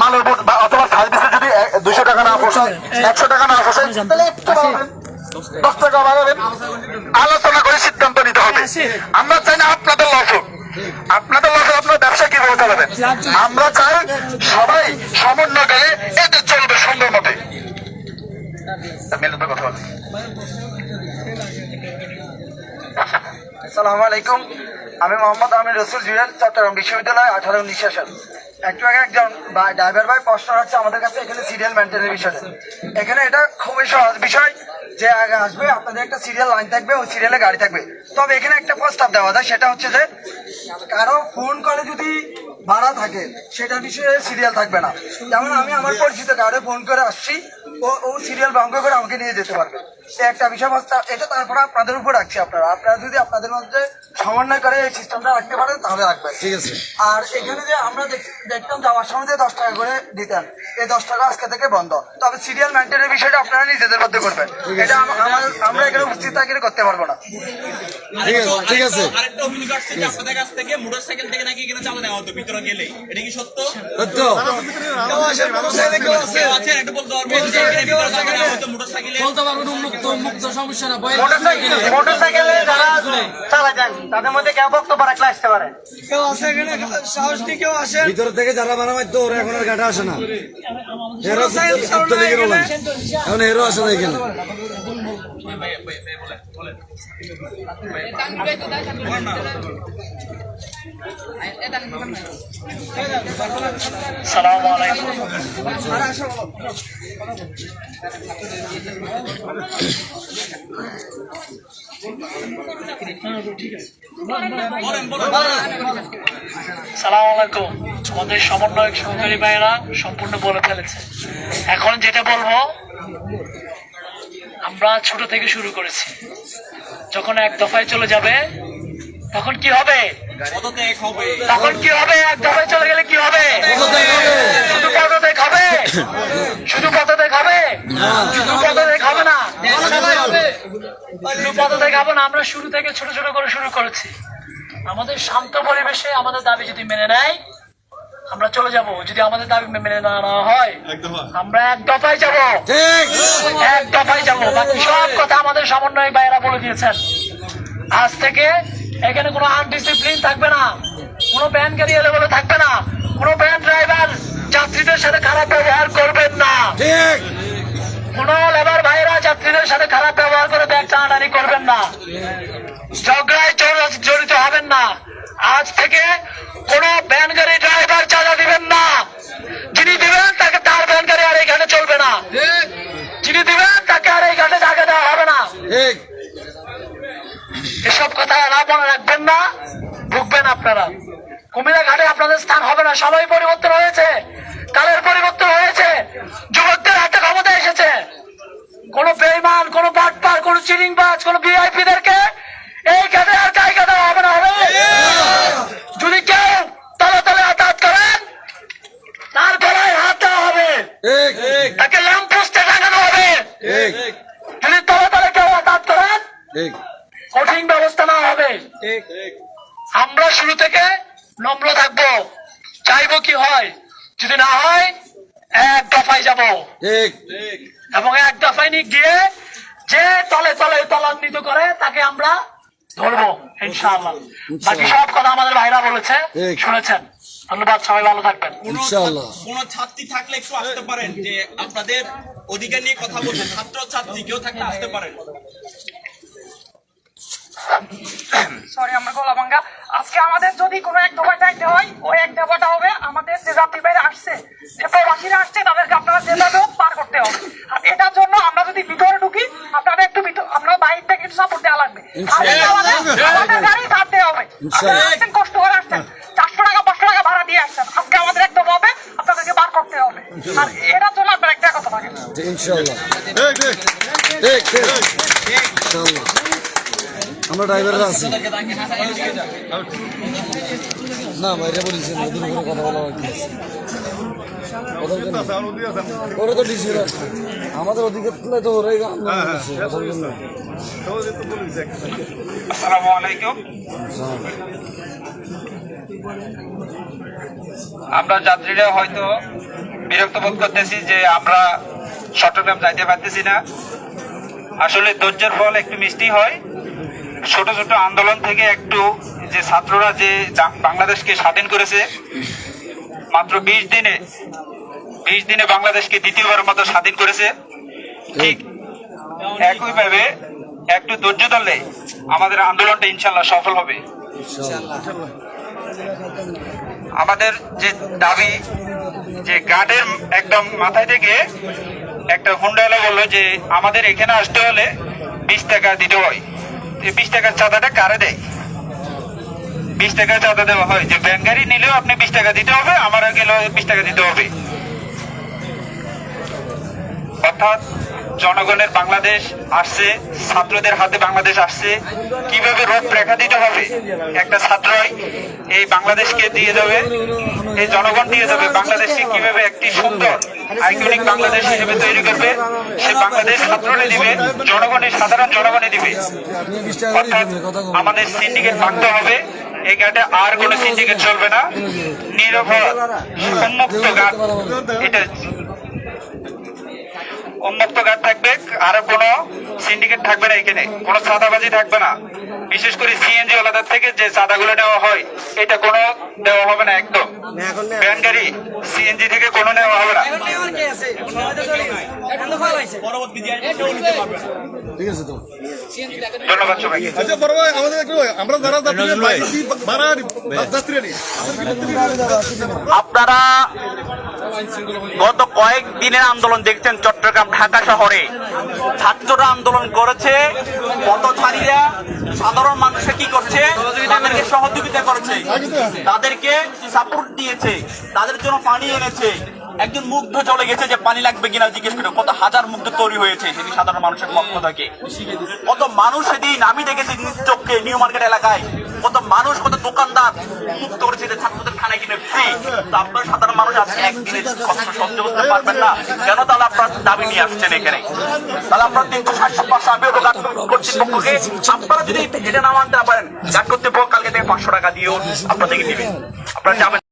মালের অথবা সার্ভিসে যদি দুশো টাকা না পোষায় একশো টাকা না পোষায় তাহলে একটু দশ টাকা বাড়াবেন। আলোচনা করে সিদ্ধান্ত নিতে হবে। আমরা চাই না আপনাদের লস হোক। আপনাদের লস আপনার ব্যবসা কীভাবে চালাবেন? আমরা চাই সবাই সমন্বয় করে এতে চলবে সুন্দর মতে। কথা আসসালামু আলাইকুম। আমি মোহাম্মদ আমির রসুল জুয়েল, চট্টগ্রাম বিশ্ববিদ্যালয়, আঠারো নিঃশ্বাসন একটু আগে একজন ড্রাইভার ভাই প্রশ্ন হচ্ছে আমাদের কাছে এখানে সিরিয়াল মেনটেনের বিষয়ে। এখানে এটা খুবই সহজ বিষয় যে আগে আসবে, আপনাদের একটা সিরিয়াল লাইন থাকবে, ওই সিরিয়ালে গাড়ি থাকবে। তবে এখানে একটা প্রস্তাব দেওয়া যায়, সেটা হচ্ছে যে কারও ফোন করে যদি ভাড়া থাকে সেটা বিষয়ে সিরিয়াল থাকবে না। যেমন আমি আমার পরিচিত কারও ফোন করে আসছি, ও ও সিরিয়াল ভঙ্গ করে আমাকে নিয়ে যেতে পারবে। এই একটা বিষয়বস্তা এটা তারপরে আপনাদের উপর রাখছি আপনারা। আপনারা যদি আপনাদের মধ্যে সমন্বয় করে এই সিস্টেমটা রাখতে পারেন তাহলে রাখবেন। ঠিক আছে। আর এখানে যে আমরা দেখতাম যাওয়ার সময় যে দশ টাকা করে দিতেন এই দশ টাকা আজকে থেকে বন্ধ। তবে সিরিয়াল মেনটেনের বিষয়টা আপনারা নিজেদের মধ্যে করবেন। এটা আম- আমরা এখানে উপস্থিত থাকলে করতে পারব না। ঠিক আছে, আরেকটা অভিযোগ আসছে যে আপনাদের কাছ থেকে মোটরসাইকেল থেকে নাকি এখানে চাঁদা নেওয়া হতো ভিতরে গেলে এটা কি সত্য? সত্য। কেউ আছেন একটু বলতে হতো মোটরসাইকেলে বলতে পারবেন মুক্ত মুক্ত সমস্যা না বয়ের মোটরসাইকেলে যারা চালাতেন তাদের মধ্যে কেউ বক্তব্য রাখলে আসতে পারে। ভিতর থেকে যারা বানা মারতো ওরা এখন আর গাটা আসে না। হেরো এখন। হেরো আসে না এখানে। সালাম আলাইকুম সালাম আলাইকুম আমাদের সমন্বয়ক সহকারী ভাইয়েরা সম্পূর্ণ বলে ফেলেছে। এখন যেটা বলব, আমরা ছোট থেকে শুরু করেছি। যখন এক দফায় চলে যাবে তখন কি হবে? তখন কি হবে? এক দফায় চলে গেলে কি হবে? শুধু পদত্যাগ হবে? শুধু পদত্যাগ হবে? শুধু পদত্যাগ হবে না? শুধু পদত্যাগ হবে না? আমরা শুরু থেকে ছোট ছোট করে শুরু করেছি। আমাদের শান্ত পরিবেশে আমাদের দাবি যদি মেনে নেয়, আমরা চলে যাব। যদি আমাদের দাবি মেনে না নেওয়া হয়, আমরা এক দফায় যাব। এক দফায় যাব। বাকি সব কথা আমাদের সমন্বয় ভাইয়েরা বলে দিয়েছেন। আজ থেকে এখানে কোনো আনডিসিপ্লিন থাকবে না। কোনো ব্যান গাড়ি এলে বলে থাকবে না। কোনো ব্যান ড্রাইভার যাত্রীদের সাথে খারাপ ব্যবহার করবেন না। কোনো লেবার ভাইরা যাত্রীদের সাথে খারাপ ব্যবহার করে ব্যাগ টানাটানি করবেন না। ঝগড়ায় জড়- জড়িত হবেন না। আজ থেকে কোনো ভ্যান গাড়ি ড্রাইভার চাঁদা দিবেন না। যিনি দিবেন তাকে তার ভ্যান গাড়ি আর এখানে কথা না মনে রাখবেন না ভুগবেন আপনারা। কুমিরা ঘাটে আপনাদের স্থান হবে না সবাই পরিবর্তন হয়েছে কালের পরিবর্তন হয়েছে যুবকদের হাতে ক্ষমতা এসেছে। কোন বেইমান কোন বাটপার কোন চিরিংবাজ কোন ভিআইপি দেরকে এই ঘাটে আর জায়গা দেওয়া হবে না হবে? যদি কেউ তলে তলে আঘাত করেন তার গলায় হাত দেওয়া হবে। তাকে ল্যাম্প পোস্টে টাঙানো হবে। যদি তলে তলে কেউ আঘাত করেন কঠিন আমরা শুরু থেকে নম্র থাকব। চাইব কি হয়? যদি না হয় এক দফায় যাব। এবং এক দফায় নিয়ে গিয়ে যে তলে তলে তলান্বিত করে তাকে আমরা ধরবো ইনশাআল্লাহ। বাকি সব কথা আমাদের ভাইরা বলেছে শুনেছেন। ধন্যবাদ সবাই ভালো থাকবেন। কোন ইনশাআল্লাহ। কোন ছাত্রী থাকলে একটু আসতে পারেন যে আপনাদের অধিকার নিয়ে কথা বলছেন ছাত্র ছাত্রী কেউ থাকলে আসতে পারেন। সরি আমরা গলা ভাঙ্গা আজকে আমাদের যদি কোনো এক দফায় যাইতে হয় ওই এক দফাটা হবে আমাদের যে যাত্রী বাইরে আসছে যে প্রবাসীরা আসছে তাদেরকে আপনারা যেভাবে পার করতে হবে। আর এটার জন্য আমরা যদি ভিতরে ঢুকি আপনারা একটু ভিতর আপনারা বাইরে থেকে একটু সাপোর্ট দেওয়া লাগবে। আমাদের গাড়ি ধার দেওয়া হবে। কষ্ট করে আসছেন। চারশো টাকা পাঁচশো টাকা ভাড়া দিয়ে আসছেন। আজকে আমাদের এক দফা হবে আপনাদেরকে বার করতে হবে। আর এটার জন্য আপনারা একটা কথা থাকেন ইনশাআল্লাহ ঠিক ঠিক ঠিক ইনশাআল্লাহ আমরা ড্রাইভাররা আছি না বাইরে বলেছি ওদের উপরে কথা বলা বাকি আছে। ওরা তো ডিসি আমাদের অধিকার তো ওরাই করছে, ওদের জন্য। আসসালামু আলাইকুম হ্যাঁ। আমরা যাত্রীরা হয়তো বিরক্ত বোধ করতেছি যে আমরা চট্টগ্রাম যাইতে পারতেছি না আসলে ধৈর্যের ফল একটু মিষ্টি হয় ছোট ছোট আন্দোলন থেকে একটু যে ছাত্ররা যে বাংলাদেশকে স্বাধীন করেছে, মাত্র বিশ দিনে বিশ দিনে বাংলাদেশকে দ্বিতীয়বার মতো স্বাধীন করেছে। ঠিক একইভাবে একটু ধৈর্য ধরলে আমাদের আন্দোলনটা ইনশাল্লাহ সফল হবে। আমাদের যে দাবি, যে গার্ডের একদম মাথায় থেকে একটা হুন্ডাওয়ালা বলল যে, আমাদের এখানে আসতে হলে বিশ টাকা দিতে হয়। বিশ টাকার চাঁদাটা কারে দেয়? বিশ টাকার চাঁদা দেওয়া হয়। যে ব্যাংক গাড়ি নিলেও আপনি বিশ টাকা দিতে হবে আমার গেলেও বিশ টাকা দিতে হবে। অর্থাৎ জনগণের বাংলাদেশ আসছে, ছাত্রদের হাতে বাংলাদেশ আসছে। কীভাবে রূপ রেখা দিতে হবে? একটা ছাত্রই এই বাংলাদেশকে দিয়ে যাবে, এই জনগণ দিয়ে যাবে। বাংলাদেশকে কীভাবে একটি সুন্দর, আইকনিক বাংলাদেশ হিসেবে তৈরি করবে, সে বাংলাদেশ ছাত্ররা দিবে, জনগণের সাধারণ জনগণে দিবে। অর্থাৎ। আমাদের সিন্ডিকেট ভাঙতে হবে। এই ঘাটে আর কোনো সিন্ডিকেট চলবে না। নিরপরাধ উন্মুক্ত ঘাট। এটা উন্মুক্ত ঘাট থাকবে আর কোনো সিন্ডিকেট থাকবে না এখানে। কোনো চাঁদাবাজি থাকবে না। বিশেষ করে সিএনজি ওলাদের থেকে যে চাঁদাগুলো নেওয়া হয় এটা কোনো দেওয়া হবে না একদম। ভ্যান গাড়ি সিএনজি থেকে কোনো নেওয়া হবে না। ধন্যবাদ আচ্ছা বড় ভাই আমাদের আমরা যারা যাত্রী বাইক ভাড়া যাত্রী নেই আপনারা গত কয়েক দিনের আন্দোলন দেখছেন চট্টগ্রাম, ঢাকা শহরে। ছাত্ররা আন্দোলন করেছে, পথচারীরা, সাধারণ মানুষে কি করছে? তাদেরকে সহযোগিতা করেছে। তাদেরকে সাপোর্ট দিয়েছে। তাদের জন্য পানি এনেছে। একজন মুগ্ধ চলে গেছে যে পানি লাগবে কিনা জিজ্ঞেস করে, কত হাজার মুগ্ধ তৈরি হয়েছে সেদিন সাধারণ মানুষের পক্ষ থেকে। কত মানুষ সেদিন আমি দেখেছি নিজ চোখে নিউ মার্কেট এলাকায়। কত মানুষ, কত দোকানদার মুক্ত করেছে যে ছাত্রদের খানা কিনে ফ্রি তো আপনার সাধারণ মানুষ আজকে একদিনে কষ্ট সহ্য করতে পারবেন না। কেন তাহলে আপনার দাবি নিয়ে আসছেন এখানে? তাহলে আপনার তিনশো ষাট পাঁচশো কর্তৃপক্ষকে আপনারা যদি এটা না মানতে পারেন গাছ কর্তৃপক্ষ কালকে থেকে পাঁচশো টাকা দিয়েও আপনাদেরকে দিবেন আপনারা যাবেন।